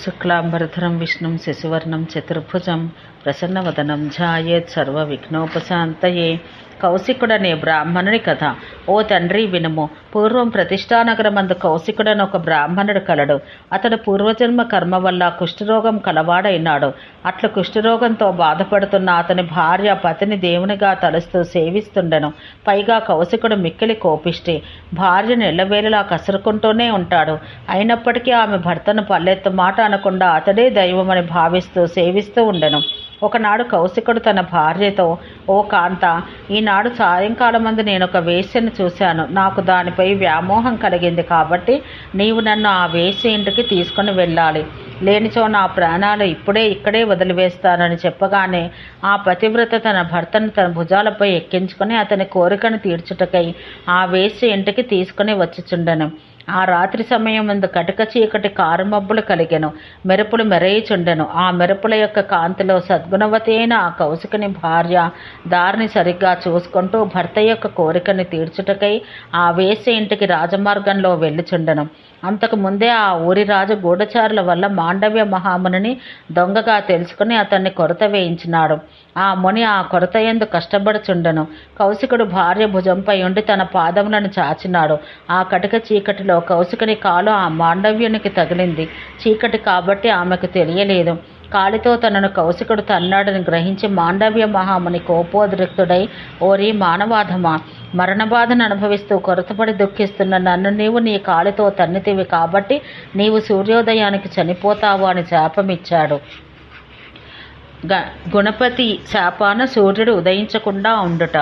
शुक्लाम्बरधरं विष्णुं शिशुवर्णं चतुर्भुजं प्रसन्नवदनं ध्यायेत् सर्वविघ्नोपशान्तये। కౌశికుడనే బ్రాహ్మణుని కథ. ఓ తండ్రి వినుము. పూర్వం ప్రతిష్టానగరమందు కౌశికుడని ఒక బ్రాహ్మణుడు కలడు. అతడు పూర్వజన్మ కర్మ వల్ల కుష్ఠరోగం కలవాడైనాడు. అట్లు కుష్ఠరోగంతో బాధపడుతున్న అతని భార్య పతిని దేవునిగా తలుస్తూ సేవిస్తుండెను. పైగా కౌశికుడు మిక్కిలి కోపిష్టి. భార్యను ఎల్లవేళలా కసురుకుంటూనే ఉంటాడు. అయినప్పటికీ ఆమె భర్తను పల్లెత్తు మాట అనకుండా అతడే దైవమని భావిస్తూ సేవిస్తూ ఉండెను. ఒకనాడు కౌశికుడు తన భార్యతో ఓ కాంత ఈనాడు సాయంకాలం మందు నేను ఒక వేశ్యను చూశాను. నాకు దానిపై వ్యామోహం కలిగింది కాబట్టి నీవు నన్ను ఆ వేశ్య ఇంటికి తీసుకుని వెళ్ళాలి. లేనిచో నా ప్రాణాలు ఇప్పుడే ఇక్కడే వదిలివేస్తానని చెప్పగానే ఆ పతివ్రత తన భర్తను తన భుజాలపై ఎక్కించుకొని అతని కోరికను తీర్చుటకై ఆ వేశ్య ఇంటికి తీసుకుని వచ్చుచుండెను. ఆ రాత్రి సమయం ముందు కటిక చీకటి కారుమబ్బులు కలిగెను మెరుపులు మెరయిచుండెను. ఆ మెరుపుల యొక్క కాంతిలో సద్గుణవతైన ఆ కౌశికని భార్య దారిని సరిగ్గా చూసుకుంటూ భర్త యొక్క కోరికని తీర్చుటకై ఆ వేసే ఇంటికి రాజమార్గంలో వెళ్ళిచుండెను. అంతకు ముందే ఆ ఊరి రాజు గూఢచారుల వల్ల మాండవ్య మహామునిని దొంగగా తెలుసుకుని అతన్ని కొరత వేయించినాడు. ఆ ముని ఆ కొరత ఎందు కష్టపడుచుండెను. కౌశికుడు భార్య భుజంపై ఉండి తన పాదములను చాచినాడు. ఆ కటిక చీకటిలో కౌశికుని కాలు ఆ మాండవ్యునికి తగిలింది. చీకటి కాబట్టి ఆమెకు తెలియలేదు. కాలితో తనను కౌశికుడు తన్నాడని గ్రహించి మాండవ్య మహాముని కోపోద్రిక్తుడై ఓరి మానవాధమా మరణబాధను అనుభవిస్తూ కొరతపడి దుఃఖిస్తున్న నన్ను నీవు నీ కాలితో తన్నితివి కాబట్టి నీవు సూర్యోదయానికి చనిపోతావు అని శాపమిచ్చాడు. గ గుణపతి శాపాన సూర్యుడు ఉదయించకుండా ఉండుట.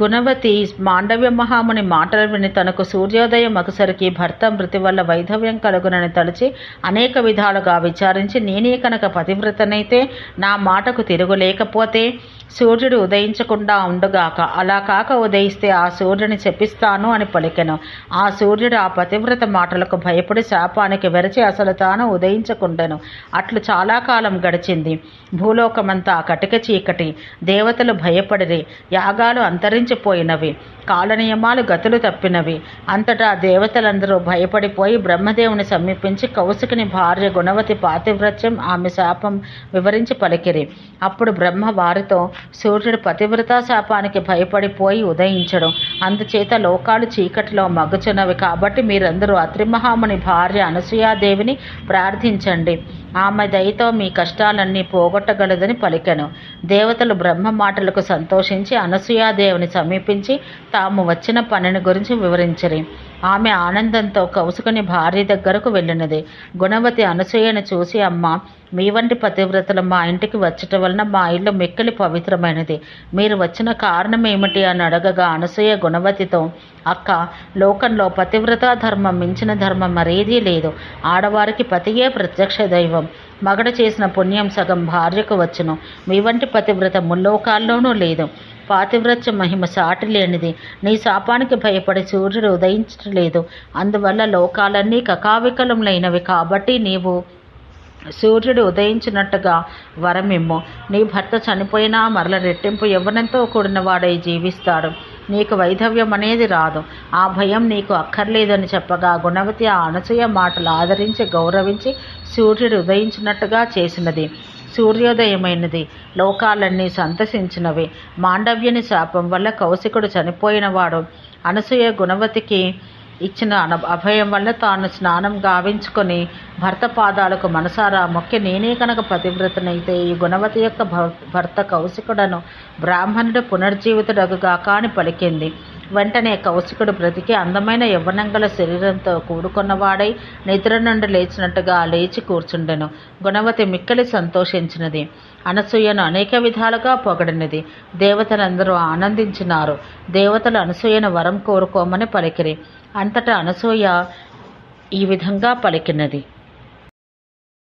గుణవతి మాండవ్య మహాముని మాటలు విని తనకు సూర్యోదయం ఒకసరికి భర్త మృతి వల్ల వైధవ్యం కలుగునని తలచి అనేక విధాలుగా విచారించి నేనే కనుక పతివ్రతనైతే నా మాటకు తిరుగులేకపోతే సూర్యుడు ఉదయించకుండా ఉండుగాక అలా కాక ఉదయిస్తే ఆ సూర్యుని శపిస్తాను అని పలికెను. ఆ సూర్యుడు ఆ పతివ్రత మాటలకు భయపడి శాపానికి వెరచి అసలు తాను ఉదయించకుండెను. అట్లు చాలా కాలం గడిచింది. భూలోకమంతా కటిక చీకటి. దేవతలు భయపడిరి. యాగాలు అంతరించి అంతరించిపోయినవి కాలనియమాలు గతులు తప్పినవి. అంతటా దేవతలందరూ భయపడిపోయి బ్రహ్మదేవుని సమీపించి కౌశికుని భార్య గుణవతి పాతివ్రత్యం ఆమె శాపం వివరించి పలికిరి. అప్పుడు బ్రహ్మ వారితో సూర్యుడు పతివ్రతా శాపానికి భయపడిపోయి ఉదయించడం అందుచేత లోకాలు చీకటిలో మగ్గుచున్నవి కాబట్టి మీరందరూ అత్రిమహాముని భార్య అనసూయాదేవిని ప్రార్థించండి. ఆమె దయతో మీ కష్టాలన్నీ పోగొట్టగలదని పలికెను. దేవతలు బ్రహ్మ మాటలకు సంతోషించి అనసూయాదేవిని సమీపించి తాము వచ్చిన పనిని గురించి వివరించరి. ఆమె ఆనందంతో కౌసుకుని భార్య దగ్గరకు వెళ్ళినది. గుణవతి అనసూయను చూసి అమ్మ మీ వంటి పతివ్రతలు మా ఇంటికి వచ్చటం వలన మా ఇల్లు మిక్కిలి పవిత్రమైనది. మీరు వచ్చిన కారణం ఏమిటి అని అడగగా అనసూయ గుణవతితో అక్క లోకంలో పతివ్రతా ధర్మం మించిన ధర్మం మరేదీ లేదు. ఆడవారికి పతియే ప్రత్యక్ష దైవం. మగడ చేసిన పుణ్యం సగం భార్యకు వచ్చును. మీ వంటి పతివ్రత ముల్లోకాల్లోనూ లేదు. పాతివ్రత్య మహిమ సాటి లేనిది నీ శాపానికి భయపడి సూర్యుడు ఉదయించలేదు అందువల్ల లోకాలన్నీ కకావికలములైనవి కాబట్టి నీవు సూర్యుడు ఉదయించినట్టుగా వరమిమ్ము. నీ భర్త చనిపోయినా మరల రెట్టింపు యవ్వనంతో కూడిన వాడై జీవిస్తాడు. నీకు వైధవ్యం అనేది రాదు. ఆ భయం నీకు అక్కర్లేదని చెప్పగా గుణవతి ఆ అనసూయ మాటలు ఆదరించి గౌరవించి సూర్యుడు ఉదయించినట్టుగా చేసినది. సూర్యోదయమైనది. లోకాలన్నీ సంతసించినవి. మాండవ్యుని శాపం వల్ల కౌశికుడు చనిపోయినవాడు. అనసూయ గుణవతికి ఇచ్చిన అన అభయం వల్ల తాను స్నానం గావించుకొని భర్త పాదాలకు మనసారా మొక్కి నేనే కనుక పతివ్రతనైతే ఈ గుణవతి యొక్క భర్త కౌశికుడను బ్రాహ్మణుడు పునర్జీవితుడగుగా కాని పలికింది. వెంటనే కౌశికుడు బ్రతికి అందమైన యవ్వనంగల శరీరంతో కూడుకున్నవాడై నిద్ర నుండి లేచినట్టుగా లేచి కూర్చుండెను. గుణవతి మిక్కలి సంతోషించినది. అనసూయను అనేక విధాలుగా పొగడినది. దేవతలందరూ ఆనందించినారు. దేవతలు అనసూయను వరం కోరుకోమని పలికిరి. అంతటా అనసూయ ఈ విధంగా పలికినది.